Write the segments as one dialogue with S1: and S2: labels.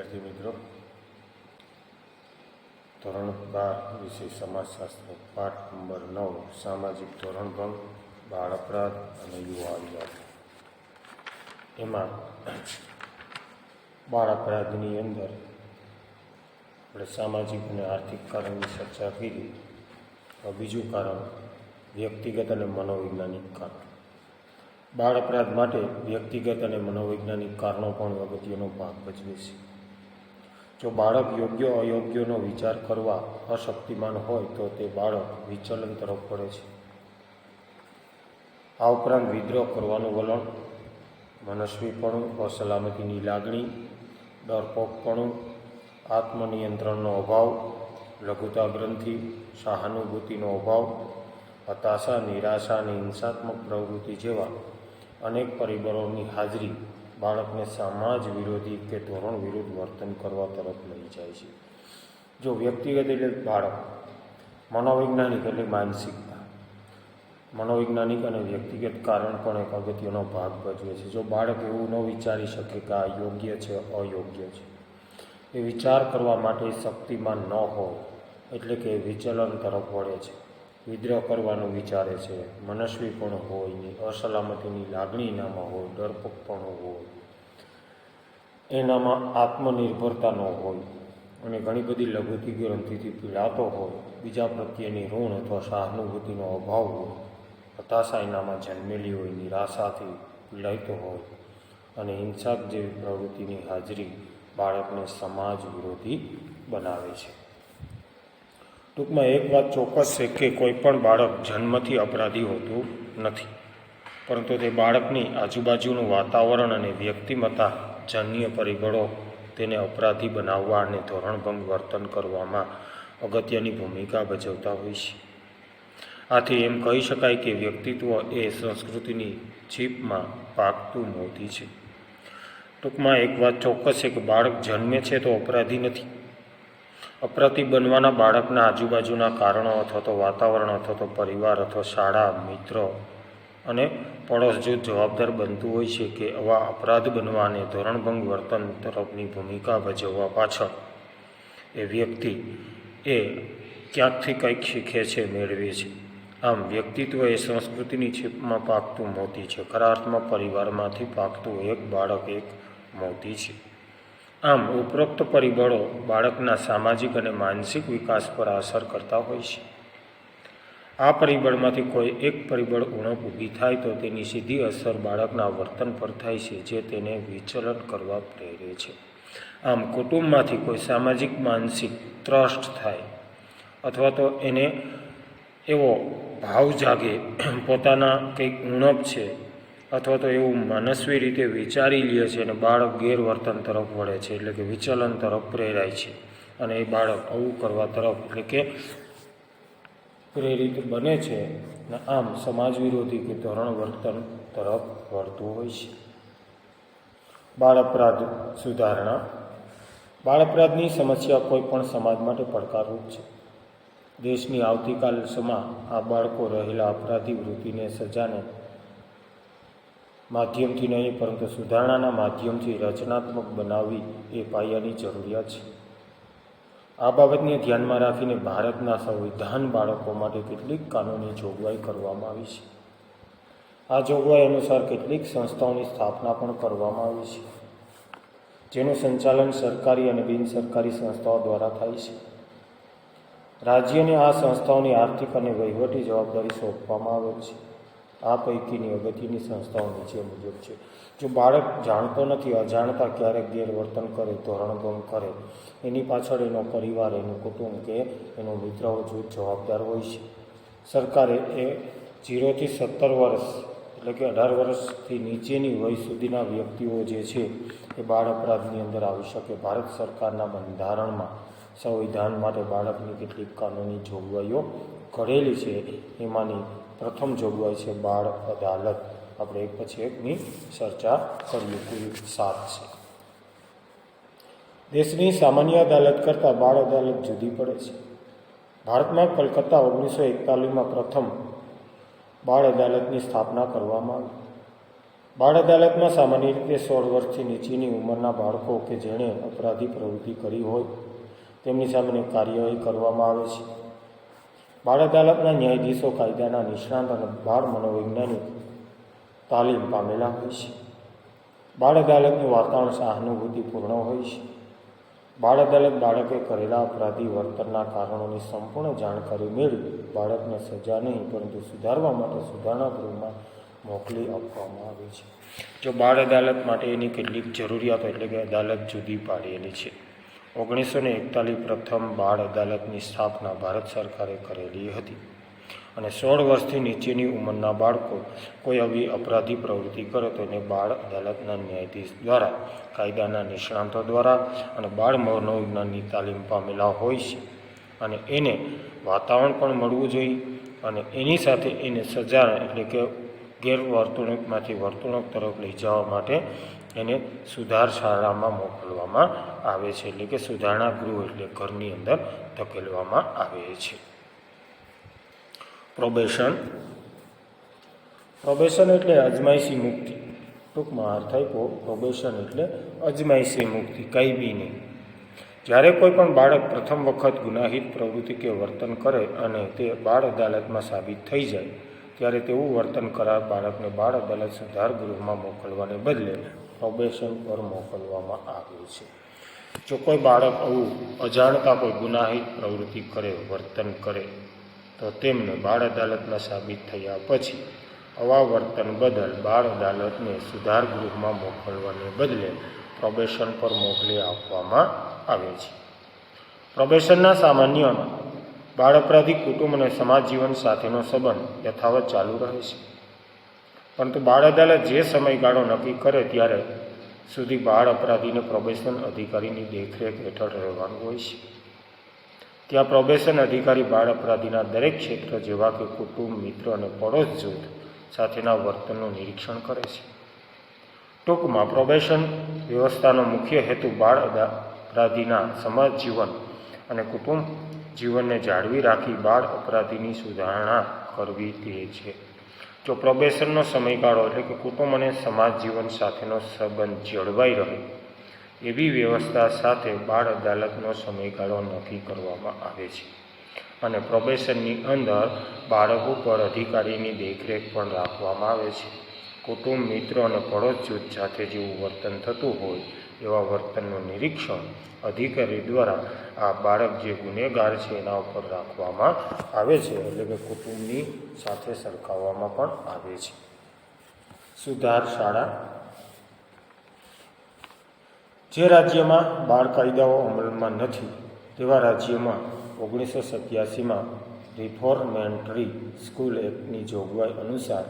S1: વિદ્યાર્થી મિત્રો, ધોરણ બાર વિષય સમાજશાસ્ત્ર, પાઠ નંબર નવ, સામાજિક ધોરણભંગ બાળ અપરાધ અને યુવા અપરાધ એમાં બાળ અપરાધની અંદર આપણે સામાજિક અને આર્થિક કારણની ચર્ચા કરી બીજું કારણ વ્યક્તિગત અને મનોવૈજ્ઞાનિક કારણ. બાળ અપરાધ માટે વ્યક્તિગત અને મનોવૈજ્ઞાનિક કારણો પણ અગત્યનો ભાગ ભજવે છે. જો બાળક યોગ્ય અયોગ્યનો વિચાર કરવા અશક્તિમાન હોય તો તે બાળક વિચલન તરફ પડે છે. આ ઉપરાંત વિદ્રોહ કરવાનું વલણ, મનસ્વીપણું, અસલામતીની લાગણી, ડરપોકપણું, આત્મનિયંત્રણનો અભાવ લઘુતા ગ્રંથિ સહાનુભૂતિનો અભાવ, હતાશા, નિરાશા અને હિંસાત્મક પ્રવૃત્તિ જેવા અનેક પરિબળોની હાજરી બાળકને સમાજ વિરોધી કે ધોરણ વિરુદ્ધ વર્તન કરવા તરફ લઈ જાય છે. જો વ્યક્તિગત એટલે બાળક, મનોવૈજ્ઞાનિક એટલે માનસિકતા. મનોવૈજ્ઞાનિક અને વ્યક્તિગત કારણ પણ એક અગત્યનો ભાગ ભજવે છે. જો બાળક એવું ન વિચારી શકે કે આ યોગ્ય છે, અયોગ્ય છે. એ વિચાર કરવા માટે શક્તિમાન ન હોય, એટલે કે વિચલન તરફ વળે છે. વિદ્રોહ કરવાનું વિચારે છે. મનસ્વી પણ હોય ને અસલામતીની લાગણી એનામાં હોય, ડરપોક પણ હોય. એનામાં આત્મનિર્ભરતા ન હોય અને ઘણી બધી લઘુથી ગ્રંથિથી પીડાતો હોય. બીજા પ્રત્યેની ઋણ અથવા સહાનુભૂતિનો અભાવ હોય. હતાશા એનામાં જન્મેલી હોય, નિરાશાથી પીડાતો હોય અને હિંસાક જેવી પ્રવૃત્તિની હાજરી બાળકને સમાજ વિરોધી બનાવે છે. ટૂંકમાં એક વાત ચોક્કસ છે કે કોઈ પણ બાળક જન્મથી અપરાધી હોતું નથી. પરંતુ તે બાળકની આજુબાજુનું વાતાવરણ અને વ્યક્તિમત્તા જન્ય પરિબળો તેને અપરાધી બનાવવા અને ધોરણભંગ વર્તન કરવામાં અગત્યની ભૂમિકા ભજવતા હોય છે. આથી એમ કહી શકાય કે વ્યક્તિત્વ એ સંસ્કૃતિની જીપમાં પાકતું મોતી છે. ટૂંકમાં એક વાત ચોક્કસ છે કે બાળક જન્મે છે તો અપરાધી નથી. અપરાધી બનવાના બાળકના આજુબાજુના કારણો અથવા તો વાતાવરણ અથવા તો પરિવાર અથવા શાળા, મિત્રો અને પડોશ જૂથ જવાબદાર બનતું હોય છે કે આવા અપરાધ બનવા અને ધોરણભંગ વર્તન તરફની ભૂમિકા ભજવવા પાછળ એ વ્યક્તિ એ ક્યાંકથી કંઈક શીખે છે, મેળવે છે. આમ વ્યક્તિત્વ એ સંસ્કૃતિની છીપમાં પાકતું મોતી છે. ખરા અર્થમાં પરિવારમાંથી પાકતું એક બાળક એક મોતી છે. આમ ઉપરોક્ત પરિબળો બાળકના સામાજિક અને માનસિક વિકાસ પર અસર કરતા હોય છે. આ પરિબળમાંથી કોઈ એક પરિબળ ઉણપ ઊભી થાય તો તેની સીધી અસર બાળકના વર્તન પર થાય છે, જે તેને વિચલન કરવા પ્રેરે છે. આમ કુટુંબમાંથી કોઈ સામાજિક માનસિક ત્રસ્ટ થાય અથવા તો એને એવો ભાવ જાગે, પોતાના કંઈક ઉણપ છે અથવા તો એવું મનસ્વી રીતે વિચારી લે છે અને બાળક ગેરવર્તન તરફ વળે છે, એટલે કે વિચલન તરફ પ્રેરાય છે અને એ બાળક આવું કરવા તરફ, એટલે કે પ્રેરિત બને છે અને આમ સમાજ વિરોધી કે ધોરણ વર્તન તરફ વળતું હોય છે. બાળ અપરાધ સુધારણા. બાળ અપરાધની સમસ્યા કોઈ પણ સમાજ માટે પડકારરૂપ છે. દેશની આવતીકાલ સમા આ બાળકો રહેલા અપરાધી વૃત્તિને સજાને માધ્યમથી નહીં, પરંતુ સુધારણાના માધ્યમથી રચનાત્મક બનાવવી એ પાયાની જરૂરિયાત છે. આ બાબતને ધ્યાનમાં રાખીને ભારતના સંવિધાન બાળકો માટે કેટલીક કાનૂની જોગવાઈ કરવામાં આવી છે. આ જોગવાઈ અનુસાર કેટલીક સંસ્થાઓની સ્થાપના પણ કરવામાં આવી છે, જેનું સંચાલન સરકારી અને બિનસરકારી સંસ્થાઓ દ્વારા થાય છે. રાજ્યને આ સંસ્થાઓની આર્થિક અને વહીવટી જવાબદારી સોંપવામાં આવેલ છે. આ પૈકીની અગત્યની સંસ્થાઓ નીચે મુજબ છે. જો બાળક જાણતો નથી, અજાણતા ક્યારેક ગેરવર્તન કરે ધોરણભંગ કરે, એની પાછળ એનો પરિવાર, એનું કુટુંબ કે એનો મિત્ર જૂથ જવાબદાર હોય છે. સરકારે એ જીરોથી સત્તર વર્ષ એટલે કે અઢાર વર્ષથી નીચેની વય સુધીના વ્યક્તિઓ જે છે, એ બાળ અપરાધની અંદર આવી શકે. ભારત સરકારના બંધારણમાં સંવિધાન માટે બાળકની કેટલીક કાનૂની જોગવાઈઓ ઘડેલી છે. એમાંની પ્રથમ જોગવાઈ છે બાળ અદાલત. આપણે એક પછી એકની ચર્ચા કરીએ, કુલ સાત છે. દેશની સામાન્ય અદાલત કરતાં બાળ અદાલત જુદી પડે છે. ભારતમાં કલકત્તા ઓગણીસો એકતાલીસમાં પ્રથમ બાળ અદાલતની સ્થાપના કરવામાં આવી. બાળ અદાલતમાં સામાન્ય રીતે સોળ વર્ષથી નીચેની ઉંમરના બાળકો કે જેણે અપરાધી પ્રવૃત્તિ કરી હોય, તેમની સામેની કાર્યવાહી કરવામાં આવે છે. બાળ અદાલતના ન્યાયાધીશો કાયદાના નિષ્ણાંત અને બાળ મનોવૈજ્ઞાનિક તાલીમ પામેલા હોય છે. બાળ અદાલતનું વાતાવરણ સહાનુભૂતિપૂર્ણ હોય છે. બાળ અદાલત બાળકે કરેલા અપરાધી વર્તનના કારણોની સંપૂર્ણ જાણકારી મેળવી બાળકને સજા નહીં, પરંતુ સુધારવા માટે સુધારણા ગૃહમાં મોકલી આપવામાં આવે છે. જો બાળ અદાલત માટે એની કેટલીક જરૂરિયાતો એટલે કે અદાલત જુદી પાડેલી છે. ઓગણીસો ને એકતાલીસ પ્રથમ બાળ અદાલતની સ્થાપના ભારત સરકારે કરેલી હતી. અને સોળ વર્ષથી નીચેની ઉંમરના બાળકો કોઈ આવી અપરાધી પ્રવૃત્તિ કરે તો એને બાળ અદાલતના ન્યાયાધીશ દ્વારા, કાયદાના નિષ્ણાંતો દ્વારા અને બાળ મનોવિજ્ઞાનની તાલીમ પામેલા હોય છે. અને એને વાતાવરણ પણ મળવું જોઈએ અને એની સાથે એને સજા એટલે કે ગેરવર્તણૂકમાંથી વર્તણૂક તરફ લઈ જવા માટે એને સુધાર શાળામાં મોકલવામાં આવે છે. એટલે કે સુધારણા ગૃહ એટલે ઘરની અંદર ધકેલવામાં આવે છે. પ્રોબેશન. પ્રોબેશન એટલે અજમાયશી મુક્તિ. ટૂંકમાં અર્થ આપ્યો, પ્રોબેશન એટલે અજમાયશી મુક્તિ, કંઈ બી નહીં. જ્યારે કોઈ પણ બાળક પ્રથમ વખત ગુનાહિત પ્રવૃત્તિ કે વર્તન કરે અને તે બાળ અદાલતમાં સાબિત થઈ જાય ત્યારે તેવું વર્તન કરાર બાળકને બાળ અદાલત સુધાર ગૃહમાં મોકલવાને બદલે પ્રોબેશન પર મોકલવામાં આવે છે. જો કોઈ બાળક આવું અજાણતા કોઈ ગુનાહિત પ્રવૃત્તિ કરે, વર્તન કરે, તો તેમને બાળ અદાલતમાં સાબિત થયા પછી આવા વર્તન બદલ બાળ અદાલતને સુધાર ગૃહમાં મોકલવાને બદલે પ્રોબેશન પર મોકલી આપવામાં આવે છે. પ્રોબેશનના સામાન્યમાં બાળ અપરાધી કુટુંબ અને સમાજ જીવન સાથેનો સંબંધ યથાવત ચાલુ રહે છે. પરંતુ બાળ અદાલત જે સમયગાળો નક્કી કરે ત્યારે સુધી બાળ અપરાધીને પ્રોબેશન અધિકારીની દેખરેખ હેઠળ રહેવાનું હોય છે. ત્યાં પ્રોબેશન અધિકારી બાળ અપરાધીના દરેક ક્ષેત્ર જેવા કે કુટુંબ, મિત્ર અને પડોશ જૂથ સાથેના વર્તનનું નિરીક્ષણ કરે છે. ટૂંકમાં પ્રોબેશન વ્યવસ્થાનો મુખ્ય હેતુ બાળ અપરાધીના સમાજ જીવન અને કુટુંબ જીવનને જાળવી રાખી બાળ અપરાધીની સુધારણા કરવી તે છે. જો પ્રોબેશનનો સમયગાળો એટલે કે કુટુંબ અને સમાજ જીવન સાથેનો સંબંધ જળવાઈ રહે, એવી વ્યવસ્થા સાથે બાળ અદાલતનો સમયગાળો નક્કી કરવામાં આવે છે. અને પ્રોબેશનની અંદર બાળકો પર અધિકારીની દેખરેખ પણ રાખવામાં આવે છે. કુટુંબ મિત્રો અને પડોશ જૂથ સાથે જેવું વર્તન થતું હોય એવા વર્તનનું નિરીક્ષણ અધિકારી દ્વારા આ બાળક જે ગુનેગાર છે એના ઉપર રાખવામાં આવે છે એટલે કે કુટુંબની સાથે સરખાવવામાં પણ આવે છે. સુધાર શાળા. જે રાજ્યમાં બાળ કાયદાઓ અમલમાં નથી, તેવા રાજ્યમાં ઓગણીસો સત્યાસીમાં રિફોર્મેન્ટરી સ્કૂલ એક્ટની જોગવાઈ અનુસાર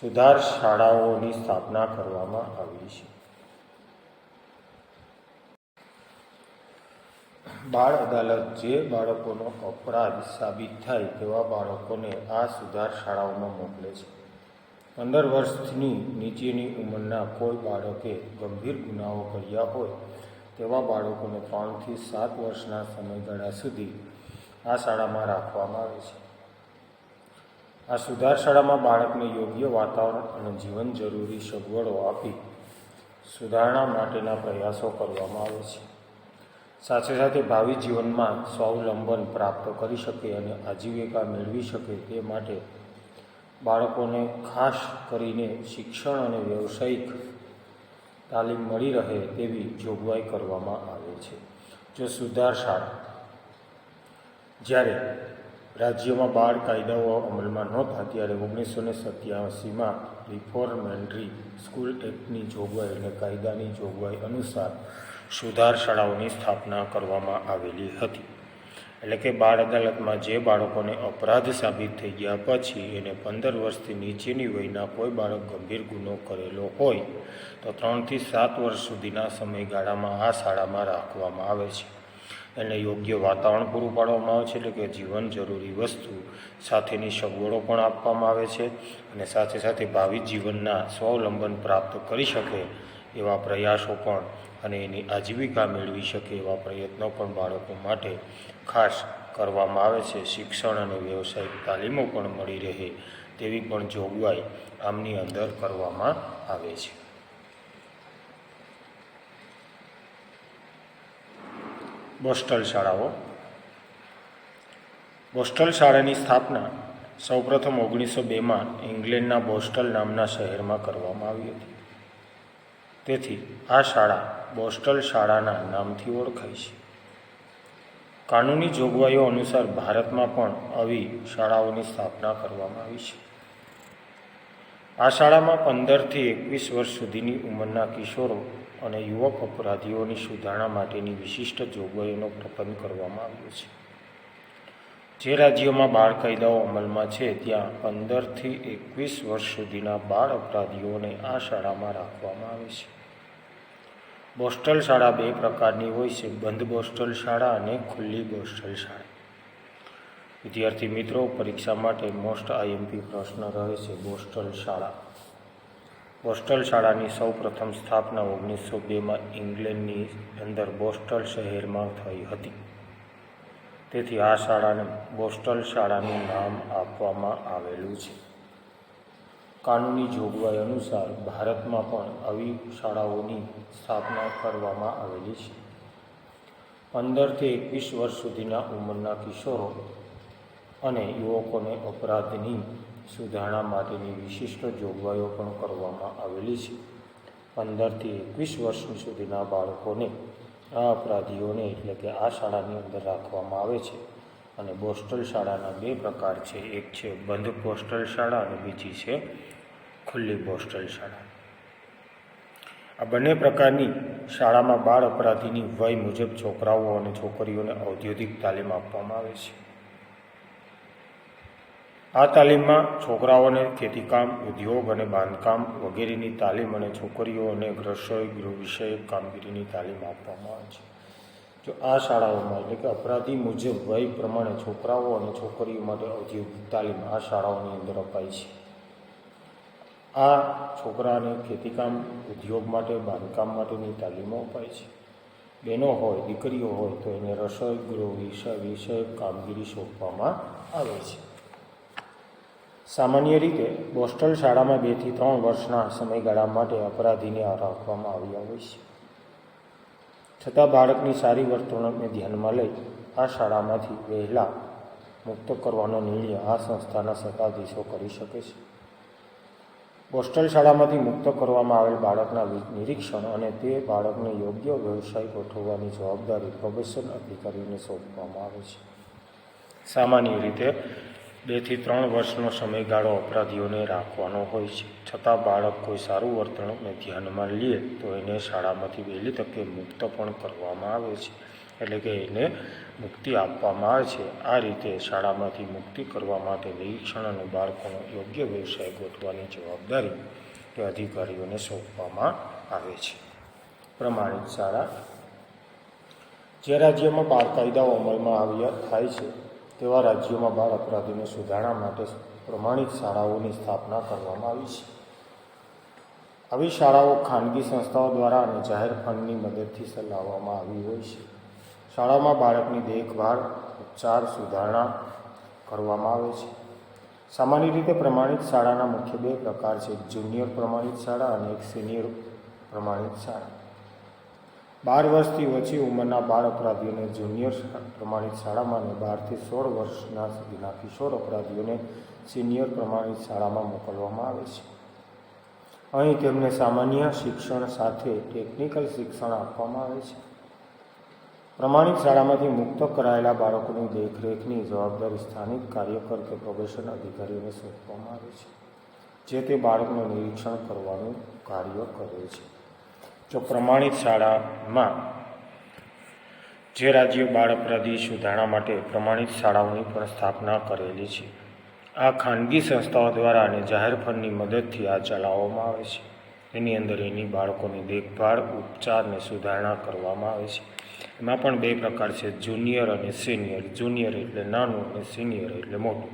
S1: સુધાર શાળાઓની સ્થાપના કરવામાં આવી છે. બાળ અદાલત જે બાળકોનો અપરાધ સાબિત થાય તેવા બાળકોને આ સુધાર શાળાઓમાં મોકલે છે. પંદર વર્ષની નીચેની ઉંમરના કોઈ બાળકે ગંભીર ગુનાઓ કર્યા હોય તેવા બાળકોને ત્રણથી સાત વર્ષના સમયગાળા સુધી આ શાળામાં રાખવામાં આવે છે. આ સુધાર શાળામાં બાળકને યોગ્ય વાતાવરણ અને જીવન જરૂરી સગવડો આપી સુધારણા માટેના પ્રયાસો કરવામાં આવે છે. સાથે સાથે ભાવિ જીવનમાં સ્વાવલંબન પ્રાપ્ત કરી શકે અને આજીવિકા મેળવી શકે તે માટે બાળકોને ખાસ કરીને શિક્ષણ અને વ્યવસાયિક તાલીમ મળી રહે તેવી જોગવાઈ કરવામાં આવે છે. જો સુધાર શાળા જ્યારે રાજ્યમાં બાળ કાયદાઓ અમલમાં નહોતા, ત્યારે ઓગણીસો ને સત્યાસીમાં રિફોર્મેન્ટરી સ્કૂલ એક્ટની જોગવાઈ અને કાયદાની જોગવાઈ અનુસાર સુધાર શાળાઓની સ્થાપના કરવામાં આવેલી હતી. એટલે કે બાળ અદાલતમાં જે બાળકોને અપરાધ સાબિત થઈ ગયા પછી એને પંદર વર્ષથી નીચેની વયના કોઈ બાળક ગંભીર ગુનો કરેલો હોય, તો ત્રણથી સાત વર્ષ સુધીના સમયગાળામાં આ શાળામાં રાખવામાં આવે છે. એને યોગ્ય વાતાવરણ પૂરું પાડવામાં આવે છે, એટલે કે જીવન જરૂરી વસ્તુ સાથેની સગવડો પણ આપવામાં આવે છે અને સાથે સાથે ભાવિ જીવનના સ્વાવલંબન પ્રાપ્ત કરી શકે એવા પ્રયાસો પણ અને એની આજીવિકા મેળવી શકે એવા પ્રયત્નો પણ બાળકો માટે ખાસ કરવામાં આવે છે. શિક્ષણ અને વ્યવસાયિક તાલીમો પણ મળી રહે તેવી પણ જોગવાઈ આમની અંદર કરવામાં આવે છે. બોસ્ટલ શાળાઓ. બોસ્ટલ શાળાની સ્થાપના સૌપ્રથમ ઓગણીસો બેમાં ઇંગ્લેન્ડના બોસ્ટલ નામના શહેરમાં કરવામાં આવી હતી. તેથી આ શાળા બોસ્ટલ શાળાના નામથી ઓળખાય છે. કાનૂની જોગવાઈઓ અનુસાર ભારતમાં પણ આવી શાળાઓની સ્થાપના કરવામાં આવી છે. આ શાળામાં પંદરથી એકવીસ વર્ષ સુધીની ઉંમરના કિશોરો અને યુવક અપરાધીઓની સુધારણા માટેની વિશિષ્ટ જોગવાઈઓનો પ્રબંધ કરવામાં આવ્યો છે. જે રાજ્યોમાં બાળ કાયદાઓ અમલમાં છે, ત્યાં પંદરથી એકવીસ વર્ષ સુધીના બાળ અપરાધીઓને આ શાળામાં રાખવામાં આવે છે. બોસ્ટલ શાળા બે પ્રકારની હોય છે, બંધ બોસ્ટલ શાળા અને ખુલ્લી બોસ્ટલ શાળા. વિદ્યાર્થી મિત્રો, પરીક્ષા માટે મોસ્ટ આઈએમપી પ્રશ્ન રહે છે, બોસ્ટલ શાળા. બોસ્ટલ શાળાની સૌ પ્રથમ સ્થાપના ઓગણીસો બેમાં ઇંગ્લેન્ડની અંદર બોસ્ટલ શહેરમાં થઈ હતી. તેથી આ શાળાને બોસ્ટલ શાળાનું નામ આપવામાં આવેલું છે. કાનૂની જોગવાઈ અનુસાર ભારતમાં પણ આવી શાળાઓની સ્થાપના કરવામાં આવેલી છે. પંદરથી એકવીસ વર્ષ સુધીના ઉંમરના કિશોરો અને યુવકોને અપરાધની સુધારણા માટેની વિશિષ્ટ જોગવાઈઓ પણ કરવામાં આવેલી છે. પંદરથી એકવીસ વર્ષ સુધીના બાળકોને આ અપરાધીઓને એટલે કે આ શાળાની અંદર રાખવામાં આવે છે. અને બોસ્ટલ શાળાના બે પ્રકાર છે. એક છે બંધ બોસ્ટલ શાળા અને બીજી છે ખુલ્લી બોસ્ટલ શાળા. આ બંને પ્રકારની શાળામાં બાળ અપરાધીની વય મુજબ છોકરાઓ અને છોકરીઓને ઔદ્યોગિક તાલીમ આપવામાં આવે છે. આ તાલીમમાં છોકરાઓને ખેતીકામ, ઉદ્યોગ અને બાંધકામ વગેરેની તાલીમ અને છોકરીઓને રસોઈ ગૃહ વિષયક કામગીરીની તાલીમ આપવામાં આવે છે. જો આ શાળાઓમાં એટલે કે અપરાધી મુજબ વય પ્રમાણે છોકરાઓ અને છોકરીઓ માટે ઔદ્યોગિક તાલીમ આ શાળાઓની અંદર અપાય છે. આ છોકરાને ખેતીકામ, ઉદ્યોગ માટે, બાંધકામ માટેની તાલીમો અપાય છે. બહેનો હોય, દીકરીઓ હોય તો એને રસોઈ ગૃહ વિષય વિષયક કામગીરી સોંપવામાં આવે છે. સામાન્ય રીતે બોસ્ટલ શાળામાં બેથી ત્રણ વર્ષના સમયગાળા માટે અપરાધીને રાખવામાં આવ્યા હોય છે. છતાં બાળકની સારી વર્તણૂકને ધ્યાનમાં લઈ આ શાળામાંથી વહેલા મુક્ત કરવાનો નિર્ણય આ સંસ્થાના સત્તાધીશો કરી શકે છે. બોસ્ટલ શાળામાંથી મુક્ત કરવામાં આવેલ બાળકના નિરીક્ષણ અને તે બાળકને યોગ્ય વ્યવસાય ગોઠવવાની જવાબદારી પ્રોબેશન અધિકારીને સોંપવામાં આવે છે. સામાન્ય રીતે બેથી ત્રણ વર્ષનો સમયગાળો અપરાધીઓને રાખવાનો હોય છે. છતાં બાળક કોઈ સારું વર્તણૂકને ધ્યાનમાં લે તો એને શાળામાંથી વહેલી તકે મુક્ત પણ કરવામાં આવે છે. એટલે કે એને મુક્તિ આપવામાં આવે છે. આ રીતે શાળામાંથી મુક્તિ કરવા માટે નિરીક્ષણ અને બાળકોનો યોગ્ય વ્યવસાય ગોઠવાની જવાબદારી તે અધિકારીઓને સોંપવામાં આવે છે. પ્રમાણિત શાળા. જે રાજ્યમાં બાળ કાયદાઓ અમલમાં આવ્યા થાય છે તેવા રાજ્યોમાં બાળ અપરાધીને સુધારણા માટે પ્રમાણિત શાળાઓની સ્થાપના કરવામાં આવી છે. આવી શાળાઓ ખાનગી સંસ્થાઓ દ્વારા અને જાહેર ફંડની મદદથી ચલાવવામાં આવી હોય છે. શાળામાં બાળકની દેખભાળ, ઉપચાર, સુધારણા કરવામાં આવે છે. સામાન્ય રીતે પ્રમાણિત શાળાના મુખ્ય બે પ્રકાર છે. જુનિયર પ્રમાણિત શાળા અને એક સિનિયર પ્રમાણિત શાળા. બાર વર્ષથી ઓછી ઉંમરના બાળ અપરાધીઓને જુનિયર પ્રમાણિત શાળામાં અને બારથી સોળ વર્ષના સુધીના કિશોર અપરાધીઓને સિનિયર પ્રમાણિત શાળામાં મોકલવામાં આવે છે. અહીં તેમને સામાન્ય શિક્ષણ સાથે ટેકનિકલ શિક્ષણ આપવામાં આવે છે. પ્રમાણિત શાળામાંથી મુક્ત કરાયેલા બાળકોની દેખરેખની જવાબદારી સ્થાનિક કાર્યકર કે પ્રોબેશન અધિકારીઓને સોંપવામાં આવે છે, જે તે બાળકનું નિરીક્ષણ કરવાનું કાર્ય કરે છે. જો પ્રમાણિત શાળામાં જે રાજ્ય બાળ અપરાધી સુધારણા માટે પ્રમાણિત શાળાઓની પણ સ્થાપના કરેલી છે. આ ખાનગી સંસ્થાઓ દ્વારા અને જાહેર ફંડની મદદથી આ ચલાવવામાં આવે છે. એની અંદર એની બાળકોની દેખભાળ, ઉપચાર અને સુધારણા કરવામાં આવે છે. એમાં પણ બે પ્રકાર છે, જુનિયર અને સિનિયર. જુનિયર એટલે નાનું અને સિનિયર એટલે મોટું.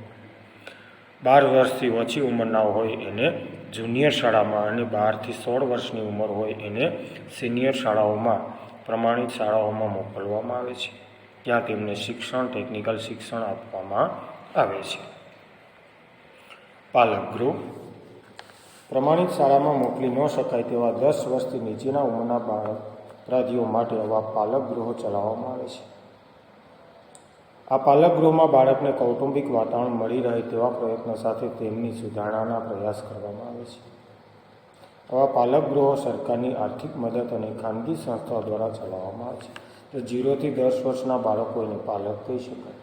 S1: બાર વર્ષથી ઓછી ઉંમરના હોય એને જુનિયર શાળામાં અને બારથી સોળ વર્ષની ઉંમર હોય એને સિનિયર શાળાઓમાં, પ્રમાણિત શાળાઓમાં મોકલવામાં આવે છે. ત્યાં તેમને શિક્ષણ, ટેકનિકલ શિક્ષણ આપવામાં આવે છે. પાલક ગૃહ. પ્રમાણિત શાળામાં મોકલી ન શકાય તેવા દસ વર્ષથી નીચેના ઉંમરના બાળક અપરાધીઓ માટે આવા પાલક ગૃહો ચલાવવામાં આવે છે. આ પાલક ગૃહમાં બાળકને કૌટુંબિક વાતાવરણ મળી રહે તેવા પ્રયત્નો સાથે તેમની સુધારણાના પ્રયાસ કરવામાં આવે છે. આવા પાલક ગૃહો સરકારની આર્થિક મદદ અને ખાનગી સંસ્થાઓ દ્વારા ચલાવવામાં આવે છે. તો જીરોથી દસ વર્ષના બાળકોને પાલક કહી શકાય.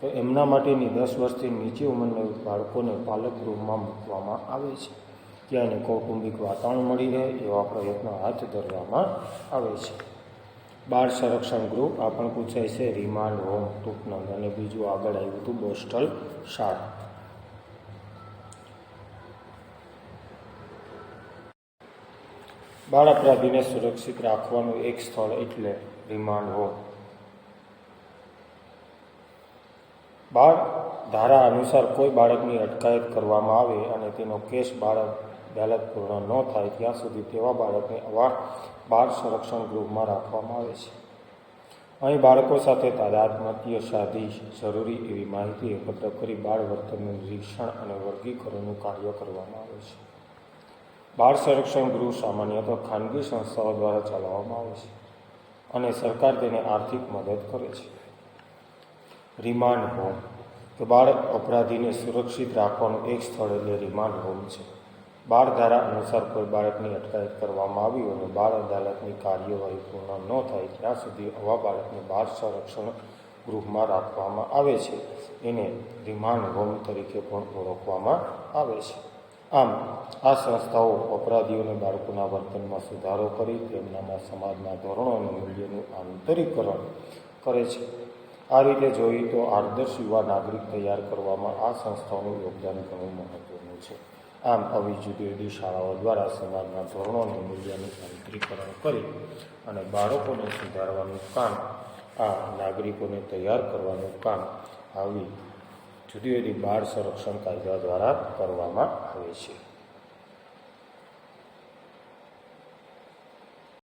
S1: તો એમના માટેની દસ વર્ષથી નીચે ઉંમરના બાળકોને પાલક ગૃહમાં મૂકવામાં આવે છે. ત્યાં એને કૌટુંબિક વાતાવરણ મળી રહે એવા પ્રયત્નો હાથ ધરવામાં આવે છે. બાળ સંરક્ષણ ગૃહ આ પણ પૂછાય છે રિમાન્ડ હોમ ટૂંકનંદ અને બીજું આગળ આવ્યું હતું બોસ્ટલ શાળા બાળ અપરાધીને સુરક્ષિત રાખવાનું એક સ્થળ એટલે રિમાન્ડ હોમ. બાળ ધારા અનુસાર કોઈ બાળકની અટકાયત કરવામાં આવે અને તેનો કેસ બાળક અદાલત પૂર્ણ ન થાય, ત્યાં સુધી તેવા બાળકને આવા બાળ સંરક્ષણ ગૃહમાં રાખવામાં આવે છે. અહીં બાળકો સાથે તાદાત્મકીય સાધી જરૂરી એવી માહિતી એકત્ર કરી બાળ વર્તનનું નિરીક્ષણ અને વર્ગીકરણનું કાર્ય કરવામાં આવે છે. બાળ સંરક્ષણ ગૃહ સામાન્યતઃ ખાનગી સંસ્થાઓ દ્વારા ચલાવવામાં આવે છે અને સરકાર તેને આર્થિક મદદ કરે છે. રિમાન્ડ હોમ, કે બાળ અપરાધીને સુરક્ષિત રાખવાનું એક સ્થળ એટલે રિમાન્ડ હોમ છે. બાળ ધારા અનુસાર કોઈ બાળકની અટકાયત કરવામાં આવી અને બાળ અદાલતની કાર્યવાહી પૂર્ણ ન થાય, ત્યાં સુધી આવા બાળકને બાળ સંરક્ષણ ગૃહમાં રાખવામાં આવે છે. એને રિમાન્ડ હોમ તરીકે પણ ઓળખવામાં આવે છે. આમ, આ સંસ્થાઓ અપરાધીઓને બાળકોના વર્તનમાં સુધારો કરી તેમનામાં સમાજના ધોરણો અને મૂલ્યોનું આંતરીકરણ કરે છે. આ રીતે જોઈએ તો આદર્શ યુવા નાગરિક તૈયાર કરવામાં આ સંસ્થાઓનું યોગદાન ઘણું મહત્વનું છે. આમ આવી જુદી જુદી શાળાઓ દ્વારા સમાજના ધોરણો મૂલ્યનું આંતરીકરણ કરી અને બાળકોને સુધારવાનું કામ, આ નાગરિકોને તૈયાર કરવાનું કામ આવી જુદી જુદી બાળ સંરક્ષણ કાયદા દ્વારા કરવામાં આવે છે.